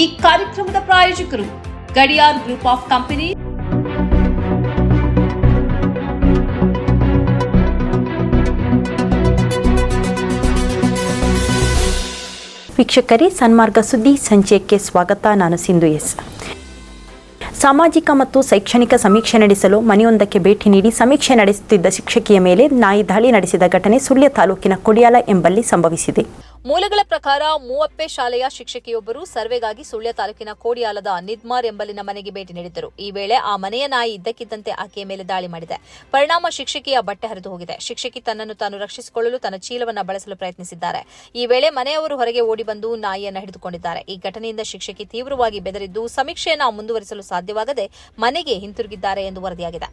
ಈ ಕಾರ್ಯಕ್ರಮದ ಪ್ರಾಯೋಜಕರು ಗಡಿಯಾರ್ ಗ್ರೂಪ್ ಆಫ್ ಕಂಪನಿ ವೀಕ್ಷಕರೇ, ಸನ್ಮಾರ್ಗ ಸುದ್ದಿ ಸಂಚಯಕ್ಕೆ ಸ್ವಾಗತ. ನಾನು ಸಿಂಧು ಎಸ್. ಸಾಮಾಜಿಕ ಮತ್ತು ಶೈಕ್ಷಣಿಕ ಸಮೀಕ್ಷೆ ನಡೆಸಲು ಮನೆಯೊಂದಕ್ಕೆ ಭೇಟಿ ನೀಡಿ ಸಮೀಕ್ಷೆ ನಡೆಸುತ್ತಿದ್ದ ಶಿಕ್ಷಕಿಯ ಮೇಲೆ ನಾಯಿ ದಾಳಿ ನಡೆಸಿದ ಘಟನೆ ಸುಳ್ಯ ತಾಲೂಕಿನ ಕೊಡಿಯಾಲ ಎಂಬಲ್ಲಿ ಸಂಭವಿಸಿದೆ. ಮೂಲಗಳ ಪ್ರಕಾರ ಮೂವಪ್ಪೆ ಶಾಲೆಯ ಶಿಕ್ಷಕಿಯೊಬ್ಬರು ಸರ್ವೆಗಾಗಿ ಸುಳ್ಯ ತಾಲೂಕಿನ ಕೋಡಿಯಾಲದ ನಿದ್ಮಾರ್ ಎಂಬಲ್ಲಿನ ಮನೆಗೆ ಭೇಟಿ ನೀಡಿದ್ದರು. ಈ ವೇಳೆ ಆ ಮನೆಯ ನಾಯಿ ಇದ್ದಕ್ಕಿದ್ದಂತೆ ಆಕೆಯ ಮೇಲೆ ದಾಳಿ ಮಾಡಿದೆ. ಪರಿಣಾಮ ಶಿಕ್ಷಕಿಯ ಬಟ್ಟೆ ಹರಿದು ಹೋಗಿದೆ. ಶಿಕ್ಷಕಿ ತನ್ನನ್ನು ತಾನು ರಕ್ಷಿಸಿಕೊಳ್ಳಲು ತನ್ನ ಚೀಲವನ್ನು ಬಳಸಲು ಪ್ರಯತ್ನಿಸಿದ್ದಾರೆ. ಈ ವೇಳೆ ಮನೆಯವರು ಹೊರಗೆ ಓಡಿ ಬಂದು ನಾಯಿಯನ್ನು ಹಿಡಿದುಕೊಂಡಿದ್ದಾರೆ. ಈ ಘಟನೆಯಿಂದ ಶಿಕ್ಷಕಿ ತೀವ್ರವಾಗಿ ಬೆದರಿದ್ದು, ಸಮೀಕ್ಷೆಯನ್ನು ಮುಂದುವರಿಸಲು ಸಾಧ್ಯವಾಗದೆ ಮನೆಗೆ ಹಿಂತಿರುಗಿದ್ದಾರೆ ಎಂದು ವರದಿಯಾಗಿದೆ.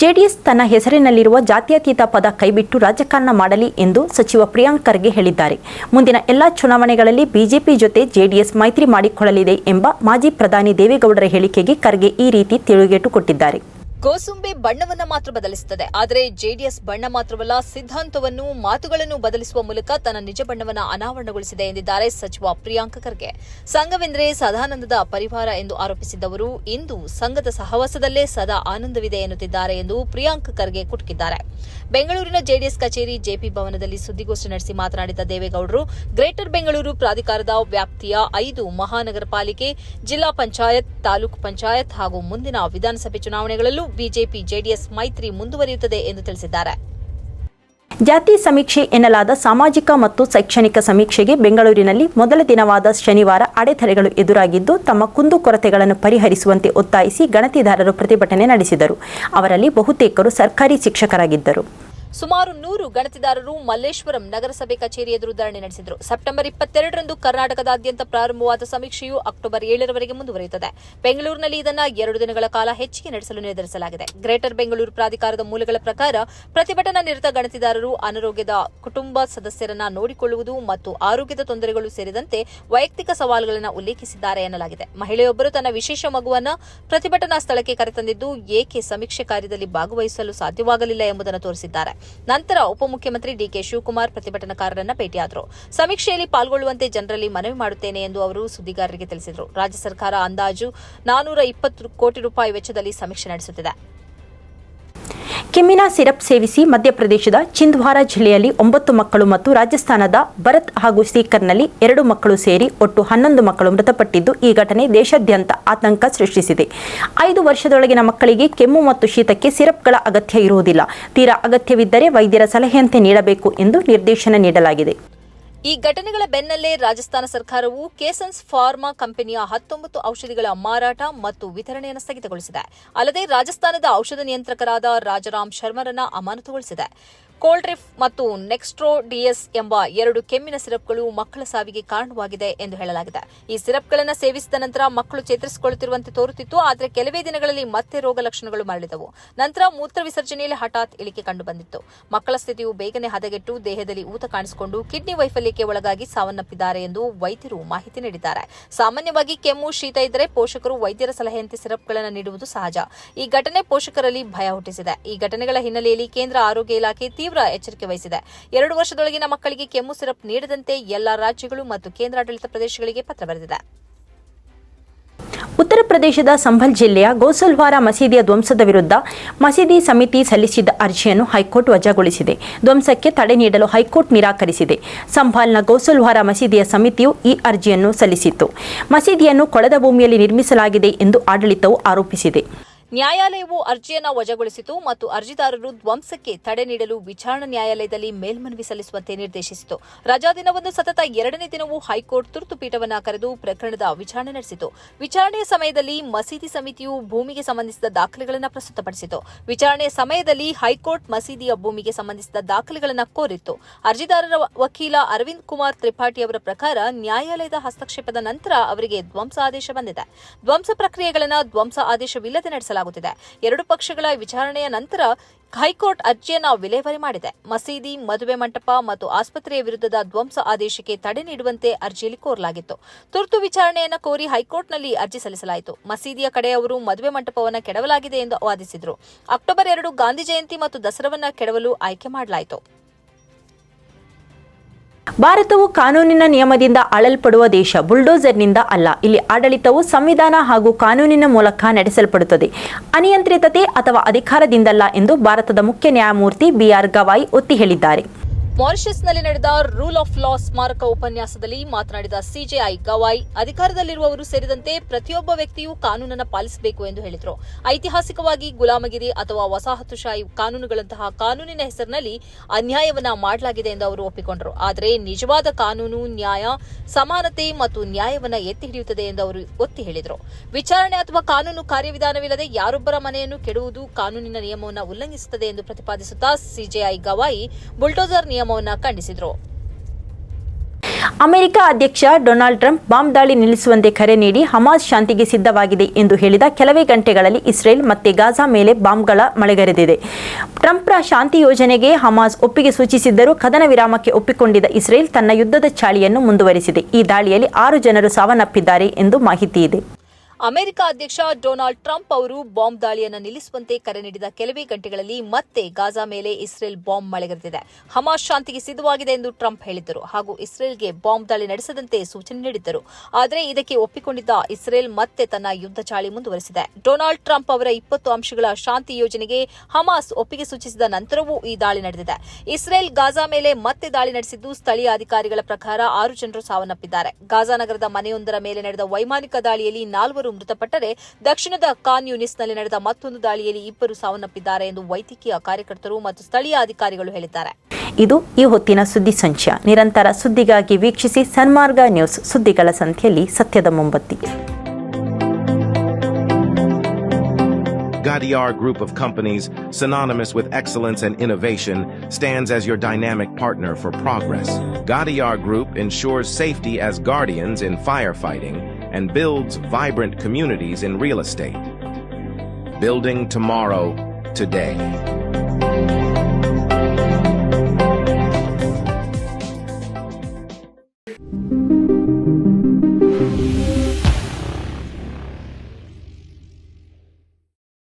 ಜೆಡಿಎಸ್ ತನ್ನ ಹೆಸರಿನಲ್ಲಿರುವ ಜಾತ್ಯತೀತ ಪದ ಕೈಬಿಟ್ಟು ರಾಜಕಾರಣ ಮಾಡಲಿ ಎಂದು ಸಚಿವ ಪ್ರಿಯಾಂಕ್ ಖರ್ಗೆ ಹೇಳಿದ್ದಾರೆ. ಮುಂದಿನ ಎಲ್ಲಾ ಚುನಾವಣೆಗಳಲ್ಲಿ ಬಿಜೆಪಿ ಜೊತೆ ಜೆಡಿಎಸ್ ಮೈತ್ರಿ ಮಾಡಿಕೊಳ್ಳಲಿದೆ ಎಂಬ ಮಾಜಿ ಪ್ರಧಾನಿ ದೇವೇಗೌಡರ ಹೇಳಿಕೆಗೆ ಖರ್ಗೆ ಈ ರೀತಿ ತಿರುಗೇಟು ಕೊಟ್ಟಿದ್ದಾರೆ. ಗೋಸುಂಬೆ ಬಣ್ಣವನ್ನ ಮಾತ್ರ ಬದಲಿಸುತ್ತದೆ. ಆದರೆ ಜೆಡಿಎಸ್ ಬಣ್ಣ ಮಾತ್ರವಲ್ಲ, ಸಿದ್ಧಾಂತವನ್ನು, ಮಾತುಗಳನ್ನು ಬದಲಿಸುವ ಮೂಲಕ ತನ್ನ ನಿಜ ಬಣ್ಣವನ್ನ ಅನಾವರಣಗೊಳಿಸಿದೆ ಎಂದಿದ್ದಾರೆ ಸಚಿವ ಪ್ರಿಯಾಂಕ ಖರ್ಗೆ. ಸಂಘವೆಂದರೆ ಸದಾನಂದದ ಪರಿವಾರ ಎಂದು ಆರೋಪಿಸಿದ್ದವರು ಇಂದು ಸಂಘದ ಸಹವಾಸದಲ್ಲೇ ಸದಾ ಆನಂದವಿದೆ ಎನ್ನುತ್ತಿದ್ದಾರೆ ಎಂದು ಪ್ರಿಯಾಂಕ ಖರ್ಗೆ ಕುಟುಕಿದ್ದಾರೆ. ಬೆಂಗಳೂರಿನ ಜೆಡಿಎಸ್ ಕಚೇರಿ ಜೆಪಿ ಭವನದಲ್ಲಿ ಸುದ್ದಿಗೋಷ್ಠಿ ನಡೆಸಿ ಮಾತನಾಡಿದ ದೇವೇಗೌಡರು, ಗ್ರೇಟರ್ ಬೆಂಗಳೂರು ಪ್ರಾಧಿಕಾರದ ವ್ಯಾಪ್ತಿಯ ಐದು ಮಹಾನಗರ ಪಾಲಿಕೆ ಜಿಲ್ಲಾ ಪಂಚಾಯತ್, ತಾಲೂಕು ಪಂಚಾಯತ್ ಹಾಗೂ ಮುಂದಿನ ವಿಧಾನಸಭೆ ಚುನಾವಣೆಗಳಲ್ಲೂ ಬಿಜೆಪಿ ಜೆಡಿಎಸ್ ಮೈತ್ರಿ ಮುಂದುವರಿಯುತ್ತದೆ ಎಂದು ತಿಳಿಸಿದ್ದಾರೆ. ಜಾತಿ ಸಮೀಕ್ಷೆ ಎನ್ನಲಾದ ಸಾಮಾಜಿಕ ಮತ್ತು ಶೈಕ್ಷಣಿಕ ಸಮೀಕ್ಷೆಗೆ ಬೆಂಗಳೂರಿನಲ್ಲಿ ಮೊದಲ ದಿನವಾದ ಶನಿವಾರ ಅಡೆತಡೆಗಳು ಎದುರಾಗಿದ್ದು, ತಮ್ಮ ಕುಂದುಕೊರತೆಗಳನ್ನು ಪರಿಹರಿಸುವಂತೆ ಒತ್ತಾಯಿಸಿ ಗಣತಿದಾರರು ಪ್ರತಿಭಟನೆ ನಡೆಸಿದರು. ಅವರಲ್ಲಿ ಬಹುತೇಕರು ಸರ್ಕಾರಿ ಶಿಕ್ಷಕರಾಗಿದ್ದರು. ಸುಮಾರು ನೂರು ಗಣತಿದಾರರು ಮಲ್ಲೇಶ್ವರಂ ನಗರಸಭೆ ಕಚೇರಿ ಎದುರು ಧರಣಿ ನಡೆಸಿದರು. ಸೆಪ್ಟೆಂಬರ್ ಇಪ್ಪತ್ತೆರಡರಂದು ಕರ್ನಾಟಕದಾದ್ಯಂತ ಪ್ರಾರಂಭವಾದ ಸಮೀಕ್ಷೆಯು ಅಕ್ಟೋಬರ್ ಏಳರವರೆಗೆ ಮುಂದುವರಿಯುತ್ತದೆ. ಬೆಂಗಳೂರಿನಲ್ಲಿ ಇದನ್ನು ಎರಡು ದಿನಗಳ ಕಾಲ ಹೆಚ್ಚಿಗೆ ನಡೆಸಲು ನಿರ್ಧರಿಸಲಾಗಿದೆ. ಗ್ರೇಟರ್ ಬೆಂಗಳೂರು ಪ್ರಾಧಿಕಾರದ ಮೂಲಗಳ ಪ್ರಕಾರ ಪ್ರತಿಭಟನಾ ನಿರತ ಗಣತಿದಾರರು ಅನಾರೋಗ್ಯದ ಕುಟುಂಬ ಸದಸ್ಯರನ್ನ ನೋಡಿಕೊಳ್ಳುವುದು ಮತ್ತು ಆರೋಗ್ಯದ ತೊಂದರೆಗಳು ಸೇರಿದಂತೆ ವೈಯಕ್ತಿಕ ಸವಾಲುಗಳನ್ನು ಉಲ್ಲೇಖಿಸಿದ್ದಾರೆ ಎನ್ನಲಾಗಿದೆ. ಮಹಿಳೆಯೊಬ್ಬರು ತನ್ನ ವಿಶೇಷ ಮಗುವನ್ನ ಪ್ರತಿಭಟನಾ ಸ್ಥಳಕ್ಕೆ ಕರೆತಂದಿದ್ದು ಏಕೆ ಸಮೀಕ್ಷೆ ಕಾರ್ಯದಲ್ಲಿ ಭಾಗವಹಿಸಲು ಸಾಧ್ಯವಾಗಲಿಲ್ಲ ಎಂಬುದನ್ನು ತೋರಿಸಿದ್ದಾರೆ. ನಂತರ ಉಪಮುಖ್ಯಮಂತ್ರಿ ಡಿಕೆ ಶಿವಕುಮಾರ್ ಪ್ರತಿಭಟನಾಕಾರರನ್ನ ಭೇಟಿಯಾದರು. ಸಮೀಕ್ಷೆಯಲ್ಲಿ ಪಾಲ್ಗೊಳ್ಳುವಂತೆ ಜನರಲ್ಲಿ ಮನವಿ ಮಾಡುತ್ತೇನೆ ಎಂದು ಅವರು ಸುದ್ದಿಗಾರರಿಗೆ ತಿಳಿಸಿದರು. ರಾಜ್ಯ ಸರ್ಕಾರ ಅಂದಾಜು ನಾನೂರ ಇಪ್ಪತ್ತು ಕೋಟಿ ರೂಪಾಯಿ ವೆಚ್ಚದಲ್ಲಿ ಸಮೀಕ್ಷೆ ನಡೆಸುತ್ತಿದೆ. ಕೆಮ್ಮಿನ ಸಿರಪ್ ಸೇವಿಸಿ ಮಧ್ಯಪ್ರದೇಶದ ಚಿಂದ್ವಾರ ಜಿಲ್ಲೆಯಲ್ಲಿ ಒಂಬತ್ತು ಮಕ್ಕಳು ಮತ್ತು ರಾಜಸ್ಥಾನದ ಭರತ್ ಹಾಗೂ ಸೀಕರ್ನಲ್ಲಿ ಎರಡು ಮಕ್ಕಳು ಸೇರಿ ಒಟ್ಟು ಹನ್ನೊಂದು ಮಕ್ಕಳು ಮೃತಪಟ್ಟಿದ್ದು ಈ ಘಟನೆ ದೇಶಾದ್ಯಂತ ಆತಂಕ ಸೃಷ್ಟಿಸಿದೆ. ಐದು ವರ್ಷದೊಳಗಿನ ಮಕ್ಕಳಿಗೆ ಕೆಮ್ಮು ಮತ್ತು ಶೀತಕ್ಕೆ ಸಿರಪ್ಗಳ ಅಗತ್ಯ ಇರುವುದಿಲ್ಲ. ತೀರಾ ಅಗತ್ಯವಿದ್ದರೆ ವೈದ್ಯರ ಸಲಹೆಯಂತೆ ನೀಡಬೇಕು ಎಂದು ನಿರ್ದೇಶನ ನೀಡಲಾಗಿದೆ. ಈ ಘಟನೆಗಳ ಬೆನ್ನಲ್ಲೇ ರಾಜಸ್ಥಾನ ಸರ್ಕಾರವು ಕೇಸನ್ಸ್ ಫಾರ್ಮಾ ಕಂಪನಿಯ ಹತ್ತೊಂಬತ್ತು ಔಷಧಿಗಳ ಮಾರಾಟ ಮತ್ತು ವಿತರಣೆಯನ್ನು ಸ್ಥಗಿತಗೊಳಿಸಿದೆ. ಅಲ್ಲದೆ ರಾಜಸ್ಥಾನದ ಔಷಧ ನಿಯಂತ್ರಕರಾದ ರಾಜರಾಮ್ ಶರ್ಮರನ್ನ ಅಮಾನತುಗೊಳಿಸಿದೆ. ಕೋಲ್ಡ್ರಿಫ್ ಮತ್ತು ನೆಕ್ಸ್ಟ್ರೋ ಡಿಎಸ್ ಎಂಬ ಎರಡು ಕೆಮ್ಮಿನ ಸಿರಪ್ಗಳು ಮಕ್ಕಳ ಸಾವಿಗೆ ಕಾರಣವಾಗಿದೆ ಎಂದು ಹೇಳಲಾಗಿದೆ. ಈ ಸಿರಪ್ಗಳನ್ನು ಸೇವಿಸಿದ ನಂತರ ಮಕ್ಕಳು ಚೇತರಿಸಿಕೊಳ್ಳುತ್ತಿರುವಂತೆ ತೋರುತ್ತಿತ್ತು, ಆದರೆ ಕೆಲವೇ ದಿನಗಳಲ್ಲಿ ಮತ್ತೆ ರೋಗ ಲಕ್ಷಣಗಳು ಮರಳಿದವು. ನಂತರ ಮೂತ್ರ ವಿಸರ್ಜನೆಯಲ್ಲಿ ಹಠಾತ್ ಇಳಿಕೆ ಕಂಡುಬಂದಿತ್ತು. ಮಕ್ಕಳ ಸ್ಥಿತಿಯು ಬೇಗನೆ ಹದಗೆಟ್ಟು ದೇಹದಲ್ಲಿ ಊತ ಕಾಣಿಸಿಕೊಂಡು ಕಿಡ್ನಿ ವೈಫಲ್ಯಕ್ಕೆ ಒಳಗಾಗಿ ಸಾವನ್ನಪ್ಪಿದ್ದಾರೆ ಎಂದು ವೈದ್ಯರು ಮಾಹಿತಿ ನೀಡಿದ್ದಾರೆ. ಸಾಮಾನ್ಯವಾಗಿ ಕೆಮ್ಮು, ಶೀತ ಇದ್ದರೆ ಪೋಷಕರು ವೈದ್ಯರ ಸಲಹೆಯಂತೆ ಸಿರಪ್ಗಳನ್ನು ನೀಡುವುದು ಸಹಜ. ಈ ಘಟನೆ ಪೋಷಕರಲ್ಲಿ ಭಯ ಹುಟ್ಟಿಸಿದೆ. ಈ ಘಟನೆಗಳ ಹಿನ್ನೆಲೆಯಲ್ಲಿ ಕೇಂದ್ರ ಆರೋಗ್ಯ ಇಲಾಖೆ ತೀವ್ರ ಎಚ್ಚರಿಕೆ ವಹಿಸಿದೆ. ಎರಡು ವರ್ಷದೊಳಗಿನ ಮಕ್ಕಳಿಗೆ ಕೆಮ್ಮು, ಸಿರಪ್ ನೀಡದಂತೆ ಎಲ್ಲಾ ರಾಜ್ಯಗಳು ಮತ್ತು ಕೇಂದ್ರಾಡಳಿತ ಪ್ರದೇಶಗಳಿಗೆ ಪತ್ರ ಬರೆದಿದೆ. ಉತ್ತರ ಪ್ರದೇಶದ ಸಂಭಲ್ ಜಿಲ್ಲೆಯ ಗೋಸಲ್ವಾರ ಮಸೀದಿಯ ಧ್ವಂಸದ ವಿರುದ್ಧ ಮಸೀದಿ ಸಮಿತಿ ಸಲ್ಲಿಸಿದ್ದ ಅರ್ಜಿಯನ್ನು ಹೈಕೋರ್ಟ್ ವಜಾಗೊಳಿಸಿದೆ. ಧ್ವಂಸಕ್ಕೆ ತಡೆ ನೀಡಲು ಹೈಕೋರ್ಟ್ ನಿರಾಕರಿಸಿದೆ. ಸಂಭಾಲ್ನ ಗೋಸಲ್ವಾರ ಮಸೀದಿಯ ಸಮಿತಿಯು ಈ ಅರ್ಜಿಯನ್ನು ಸಲ್ಲಿಸಿತ್ತು. ಮಸೀದಿಯನ್ನು ಕೊಳದ ಭೂಮಿಯಲ್ಲಿ ನಿರ್ಮಿಸಲಾಗಿದೆ ಎಂದು ಆಡಳಿತವು ಆರೋಪಿಸಿದೆ. ನ್ಯಾಯಾಲಯವು ಅರ್ಜಿಯನ್ನು ವಜಾಗೊಳಿಸಿತು ಮತ್ತು ಅರ್ಜಿದಾರರು ಧ್ವಂಸಕ್ಕೆ ತಡೆ ನೀಡಲು ವಿಚಾರಣಾ ನ್ಯಾಯಾಲಯದಲ್ಲಿ ಮೇಲ್ಮನವಿ ಸಲ್ಲಿಸುವಂತೆ ನಿರ್ದೇಶಿಸಿತು. ರಜಾ ದಿನವನ್ನು ಸತತ ಎರಡನೇ ದಿನವೂ ಹೈಕೋರ್ಟ್ ತುರ್ತು ಪೀಠವನ್ನು ಕರೆದು ಪ್ರಕರಣದ ವಿಚಾರಣೆ ನಡೆಸಿತು. ವಿಚಾರಣೆಯ ಸಮಯದಲ್ಲಿ ಮಸೀದಿ ಸಮಿತಿಯು ಭೂಮಿಗೆ ಸಂಬಂಧಿಸಿದ ದಾಖಲೆಗಳನ್ನು ಪ್ರಸ್ತುತಪಡಿಸಿತು. ವಿಚಾರಣೆಯ ಸಮಯದಲ್ಲಿ ಹೈಕೋರ್ಟ್ ಮಸೀದಿಯ ಭೂಮಿಗೆ ಸಂಬಂಧಿಸಿದ ದಾಖಲೆಗಳನ್ನು ಕೋರಿತ್ತು. ಅರ್ಜಿದಾರರ ವಕೀಲ ಅರವಿಂದ್ ಕುಮಾರ್ ತ್ರಿಪಾಠಿ ಅವರ ಪ್ರಕಾರ ನ್ಯಾಯಾಲಯದ ಹಸ್ತಕ್ಷೇಪದ ನಂತರ ಅವರಿಗೆ ಧ್ವಂಸ ಆದೇಶ ಬಂದಿದೆ. ಧ್ವಂಸ ಪ್ರಕ್ರಿಯೆಗಳನ್ನು ಧ್ವಂಸ ಆದೇಶವಿಲ್ಲದೆ ನಡೆಸಲಾಗುತ್ತಿದೆ ಎರಡು ಪಕ್ಷಗಳ ವಿಚಾರಣೆಯ ನಂತರ ಹೈಕೋರ್ಟ್ ಅರ್ಜಿಯನ್ನು ವಿಲೇವಾರಿ ಮಾಡಿದೆ. ಮಸೀದಿ, ಮದುವೆ ಮಂಟಪ ಮತ್ತು ಆಸ್ಪತ್ರೆಯ ವಿರುದ್ಧದ ಧ್ವಂಸ ಆದೇಶಕ್ಕೆ ತಡೆ ನೀಡುವಂತೆ ಅರ್ಜಿಯಲ್ಲಿ ಕೋರಲಾಗಿತ್ತು. ತುರ್ತು ವಿಚಾರಣೆಯನ್ನು ಕೋರಿ ಹೈಕೋರ್ಟ್ನಲ್ಲಿ ಅರ್ಜಿ ಸಲ್ಲಿಸಲಾಯಿತು. ಮಸೀದಿಯ ಕಡೆಯವರು ಮದುವೆ ಮಂಟಪವನ್ನು ಕೆಡವಲಾಗಿದೆ ಎಂದು ವಾದಿಸಿದರು. ಅಕ್ಟೋಬರ್ ಎರಡು ಗಾಂಧಿ ಜಯಂತಿ ಮತ್ತು ದಸರಾವನ್ನ ಕೆಡವಲು ಆಯ್ಕೆ ಮಾಡಲಾಯಿತು. ಭಾರತವು ಕಾನೂನಿನ ನಿಯಮದಿಂದ ಆಳಲ್ಪಡುವ ದೇಶ, ಬುಲ್ಡೋಸರ್ನಿಂದ ಅಲ್ಲ. ಇಲ್ಲಿ ಆಡಳಿತವು ಸಂವಿಧಾನ ಹಾಗೂ ಕಾನೂನಿನ ಮೂಲಕ ನಡೆಸಲ್ಪಡುತ್ತದೆ. ಅನಿಯಂತ್ರಿತತೆ ಅಥವಾ ಅಧಿಕಾರದಿಂದಲ್ಲ ಎಂದು ಭಾರತದ ಮುಖ್ಯ ನ್ಯಾಯಮೂರ್ತಿ ಬಿಆರ್ ಗವಾಯಿ ಒತ್ತಿ ಹೇಳಿದ್ದಾರೆ. ಮಾರಿಷಸ್ನಲ್ಲಿ ನಡೆದ ರೂಲ್ ಆಫ್ ಲಾ ಸ್ಮಾರಕ ಉಪನ್ಯಾಸದಲ್ಲಿ ಮಾತನಾಡಿದ ಸಿಜೆಐ ಗವಾಯ್, ಅಧಿಕಾರದಲ್ಲಿರುವವರು ಸೇರಿದಂತೆ ಪ್ರತಿಯೊಬ್ಬ ವ್ಯಕ್ತಿಯೂ ಕಾನೂನನ್ನು ಪಾಲಿಸಬೇಕು ಎಂದು ಹೇಳಿದರು. ಐತಿಹಾಸಿಕವಾಗಿ ಗುಲಾಮಗಿರಿ ಅಥವಾ ವಸಾಹತುಶಾಹಿ ಕಾನೂನುಗಳಂತಹ ಕಾನೂನಿನ ಹೆಸರಿನಲ್ಲಿ ಅನ್ಯಾಯವನ್ನ ಮಾಡಲಾಗಿದೆ ಎಂದು ಅವರು ಒಪ್ಪಿಕೊಂಡರು. ಆದರೆ ನಿಜವಾದ ಕಾನೂನು, ನ್ಯಾಯ, ಸಮಾನತೆ ಮತ್ತು ನ್ಯಾಯವನ್ನ ಎತ್ತಿ ಹಿಡಿಯುತ್ತದೆ ಎಂದು ಅವರು ಒತ್ತಿ ಹೇಳಿದರು. ವಿಚಾರಣೆ ಅಥವಾ ಕಾನೂನು ಕಾರ್ಯವಿಧಾನವಿಲ್ಲದೆ ಯಾರೊಬ್ಬರ ಮನೆಯನ್ನು ಕೆಡುವುದು ಕಾನೂನಿನ ನಿಯಮವನ್ನು ಉಲ್ಲಂಘಿಸುತ್ತದೆ ಎಂದು ಪ್ರತಿಪಾದಿಸುತ್ತಾ ಸಿಜೆಐ ಗವಾಯಿ, ಬುಲ್ಡೋಸರ್ ನಿಯಮವನ್ನು ಖಂಡಿಸಿದರು. ಅಮೆರಿಕ ಅಧ್ಯಕ್ಷ ಡೊನಾಲ್ಡ್ ಟ್ರಂಪ್ ಬಾಂಬ್ ದಾಳಿ ನಿಲ್ಲಿಸುವಂತೆ ಕರೆ ನೀಡಿ ಹಮಾಸ್ ಶಾಂತಿಗೆ ಸಿದ್ಧವಾಗಿದೆ ಎಂದು ಹೇಳಿದ ಕೆಲವೇ ಗಂಟೆಗಳಲ್ಲಿ ಇಸ್ರೇಲ್ ಮತ್ತೆ ಗಾಜಾ ಮೇಲೆ ಬಾಂಬ್ಗಳ ಮಳೆಗರೆದಿದೆ. ಟ್ರಂಪ್ರ ಶಾಂತಿ ಯೋಜನೆಗೆ ಹಮಾಸ್ ಒಪ್ಪಿಗೆ ಸೂಚಿಸಿದ್ದರೂ ಕದನ ವಿರಾಮಕ್ಕೆ ಒಪ್ಪಿಕೊಂಡಿದ್ದ ಇಸ್ರೇಲ್ ತನ್ನ ಯುದ್ಧದ ಚಾಳಿಯನ್ನು ಮುಂದುವರಿಸಿದೆ. ಈ ದಾಳಿಯಲ್ಲಿ ಆರು ಜನರು ಸಾವನ್ನಪ್ಪಿದ್ದಾರೆ ಎಂದು ಮಾಹಿತಿ ಇದೆ. ಅಮೆರಿಕ ಅಧ್ಯಕ್ಷ ಡೊನಾಲ್ಡ್ ಟ್ರಂಪ್ ಅವರು ಬಾಂಬ್ ದಾಳಿಯನ್ನು ನಿಲ್ಲಿಸುವಂತೆ ಕರೆ ನೀಡಿದ ಕೆಲವೇ ಗಂಟೆಗಳಲ್ಲಿ ಮತ್ತೆ ಗಾಜಾ ಮೇಲೆ ಇಸ್ರೇಲ್ ಬಾಂಬ್ ಮಳೆಗರೆದಿದೆ. ಹಮಾಸ್ ಶಾಂತಿಗೆ ಸಿದ್ಧವಾಗಿದೆ ಎಂದು ಟ್ರಂಪ್ ಹೇಳಿದ್ದರು. ಹಾಗೂ ಇಸ್ರೇಲ್ಗೆ ಬಾಂಬ್ ದಾಳಿ ನಡೆಸದಂತೆ ಸೂಚನೆ ನೀಡಿದ್ದರು. ಆದರೆ ಇದಕ್ಕೆ ಒಪ್ಪಿಕೊಂಡಿದ್ದ ಇಸ್ರೇಲ್ ಮತ್ತೆ ತನ್ನ ಯುದ್ಧ ಚಾಳಿ ಮುಂದುವರೆಸಿದೆ. ಡೊನಾಲ್ಡ್ ಟ್ರಂಪ್ ಅವರ ಇಪ್ಪತ್ತು ಅಂಶಗಳ ಶಾಂತಿ ಯೋಜನೆಗೆ ಹಮಾಸ್ ಒಪ್ಪಿಗೆ ಸೂಚಿಸಿದ ನಂತರವೂ ಈ ದಾಳಿ ನಡೆದಿದೆ. ಇಸ್ರೇಲ್ ಗಾಜಾ ಮೇಲೆ ಮತ್ತೆ ದಾಳಿ ನಡೆಸಿದ್ದು ಸ್ಥಳೀಯ ಅಧಿಕಾರಿಗಳ ಪ್ರಕಾರ ಆರು ಜನರು ಸಾವನ್ನಪ್ಪಿದ್ದಾರೆ. ಗಾಜಾ ನಗರದ ಮನೆಯೊಂದರ ಮೇಲೆ ನಡೆದ ವೈಮಾನಿಕ ದಾಳಿಯಲ್ಲಿ ನಾಲ್ವರು ಮೃತಪಟ್ಟರೆ ದಕ್ಷಿಣದ ಖಾನ್ ಯೂನಿಸ್ನಲ್ಲಿ ನಡೆದ ಮತ್ತೊಂದು ದಾಳಿಯಲ್ಲಿ ಇಬ್ಬರು ಸಾವನ್ನಪ್ಪಿದ್ದಾರೆ ಎಂದು ವೈದ್ಯಕೀಯ ಕಾರ್ಯಕರ್ತರು ಮತ್ತು ಸ್ಥಳೀಯ ಅಧಿಕಾರಿಗಳು ಹೇಳಿದ್ದಾರೆ ಇದು ಈ ಹೊತ್ತಿನ ಸುದ್ದಿ ಸಂಚಯ ನಿರಂತರ ಸುದ್ದಿಗಾಗಿ ವೀಕ್ಷಿಸಿ ಸನ್ಮಾರ್ಗ ನ್ಯೂಸ್ ಸುದ್ದಿಗಳ ಸಂಖ್ಯೆಯಲ್ಲಿ ಸತ್ಯದ ಮೊಂಬತ್ತಿ Gadiar Group of Companies, synonymous with excellence and innovation, stands as your dynamic partner for progress. Gadiar Group ensures safety as guardians in firefighting and builds vibrant communities in real estate. Building tomorrow, today.